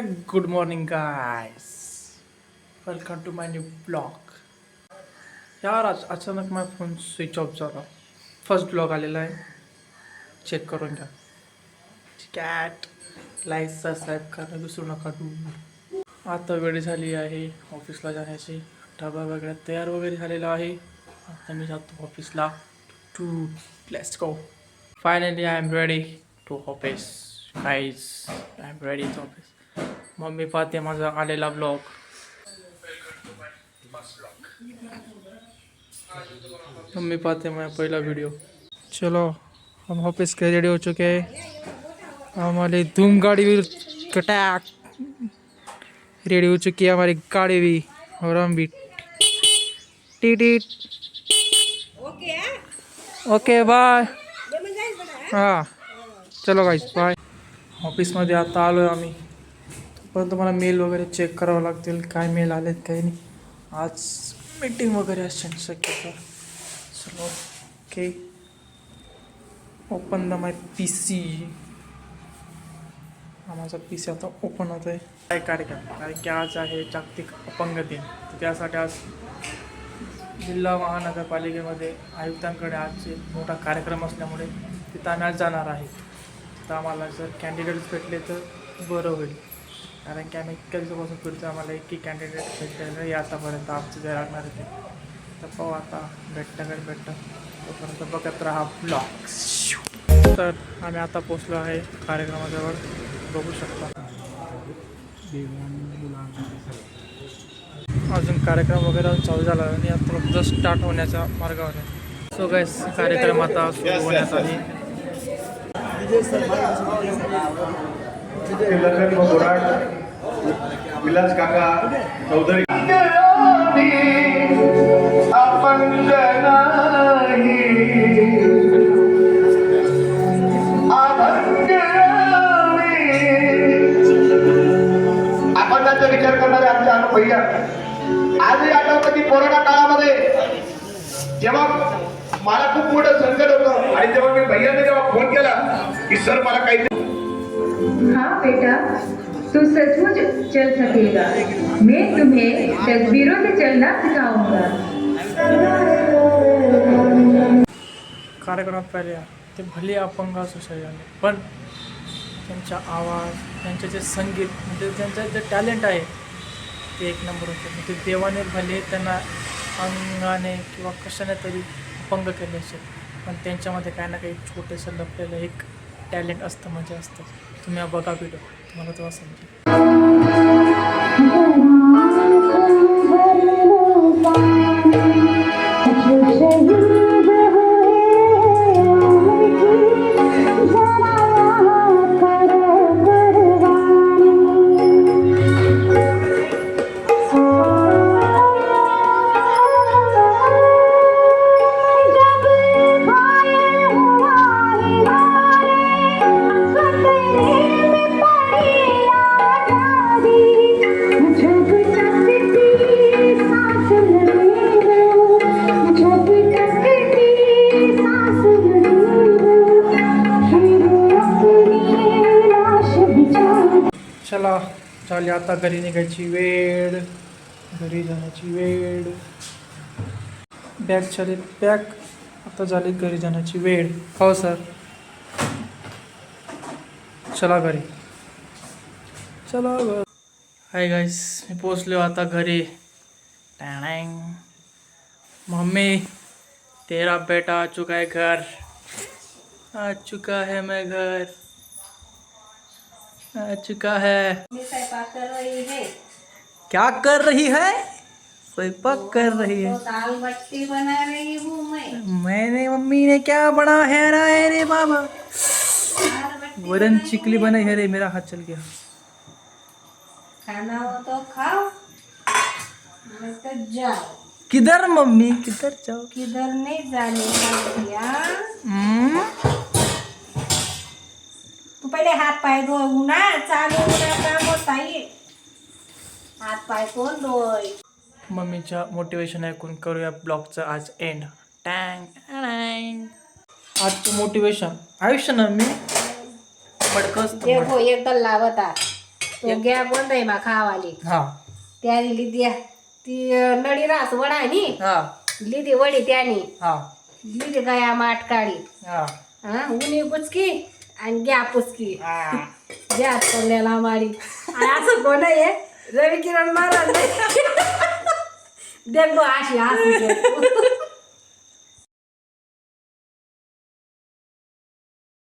Good morning guys welcome to my new blog यार आज अचानक माझा फोन स्विच ऑफ झाला. फर्स्ट ब्लॉग आलेला आहे. चेक करून घ्या. कॅट लाईक सबस्क्राईब करणं विसरू नका डू आता वेळ झाली आहे ऑफिसला जाण्याची. डबा वगैरे तयार वगैरे झालेला आहे. आता मी जातो ऑफिसला to let's go finally I am ready to office guys I am ready to office mummy पाहते माझा आलेला ब्लॉग मम्मी पाहते मैं पहला वीडियो चलो हम ऑफ़िस के रेडी हो चुके हैं। हमारी धूम गाड़ी भी कटैक रेडी हो चुकी है हमारी गाड़ी भी और हम भी टी टी ओके बाय हाँ? चलो गाईस बाय ऑफिसमध्ये आता आलो आहे आम्ही. परंतु मला मेल वगैरे चेक करावं लागतील काय मेल आलेत काही नाही. आज मीटिंग वगैरे असेल शक्यतो. चलो okay open the my P C हा माझा पी सी आता ओपन होत आहे काय कार्यक्रम? कारण की आज आहे जागतिक अपंग दिन? तर त्यासाठी आज जिल्हा महानगरपालिकेमध्ये आयुक्तांकडे आजचे मोठा कार्यक्रम असल्यामुळे तिथं आम्ही आज जाणार आहे. तर आम्हाला जर कॅन्डिडेट्स भेटले तर बरं होईल. कारण की आम्ही इतक्या दिवसापासून फिरतो आम्हाला एकही कॅन्डिडेट भेटलेलं आहे. आतापर्यंत आमचं जे लागणार आहे ते. तर पाहू आता भेटतं काय भेटतं. तोपर्यंत बघत राहा ब्लॉग तर आम्ही आता पोचलो आहे कार्यक्रमाजवळ. बघू शकता. अजून कार्यक्रम वगैरे चालू झाला आणि आता फक्त स्टार्ट होण्याच्या मार्गावर आहे. सो गॅस कार्यक्रम आता सुरू होण्यात आली. लखन बोराट विलास काका चौधरी आपण नाही अपंगाचा विचार करणारे आमचे अनु भैया आजही आठवतं की कोरोना काळामध्ये जेव्हा मला खूप मोठं संकट होतं आणि तेव्हा मी भैयाने जेव्हा फोन केला की सर मला काहीतरी हाँ बेटा तू सचमुच चल सकेगा। मैं तुम्हें तस्वीरों से चलना सिखाऊंगा। कार्यक्रमात पाहिले ते भले अपंग असू शरीराने पण त्यांचा आवाज त्यांचे जे संगीत म्हणजे त्यांचं जे टॅलेंट आहे ते एक नंबर होते. म्हणजे देवाने भले त्यांना अंगाने किंवा कशाने तरी अपंग केले असेल पण त्यांच्यामध्ये काही ना काही छोटेसं लपलेलं एक टॅलेंट असतं म्हणजे असतं. तुम्ही बघा व्हिडिओ तुम्हाला तेव्हा समजेल. चला झाली आता घरी निघायची वेळ. घरी जाण्याची वेळ. बॅग झाली बॅग आता झाली घरी जाण्याची वेळ. हो सर चला घरी. चला घ हाय गाईस मी पोचलो आता घरी. टॅंग मम्मी तेरा बेटा आ चुका है घर. आ चुका है मैं घर. आ चुका है। कर रही है। क्या कर रही है? स्वयंपाक कर रही है। तो दाल बट्टी बना रही हूँ मैं। मैंने मम्मी ने क्या बना है रा है रे बाबा? वरन चिकली बनाई है। रे मेरा हाथ चल गया। खाना हो तो खाओ। तो जाओ किधर मम्मी? किधर जाओ? किधर नहीं जाने का पहिले हात पाय धो ना चालू ना काम होता हात पाय कोण धोय? मम्मीच्या मोटिवेशन ऐकून करूया ब्लॉगचं आज एंड टँग. आजचं मोटिवेशन आयुष्य ना मी पडकं असतं. देखो एकदम लावत तो घ्या गोंदाई मा खावाली. हा. त्या दिली द्या ती नडी रास वडानी हा. लिदी वडी त्यानी. हा. लिदी गया हा. हा उनी गुचकी. आणि घ्या पुचकी हा. द्या तोंड्याला माडी. आणि असं कोण आहे? रवी किरण महाराज देख अशी हसू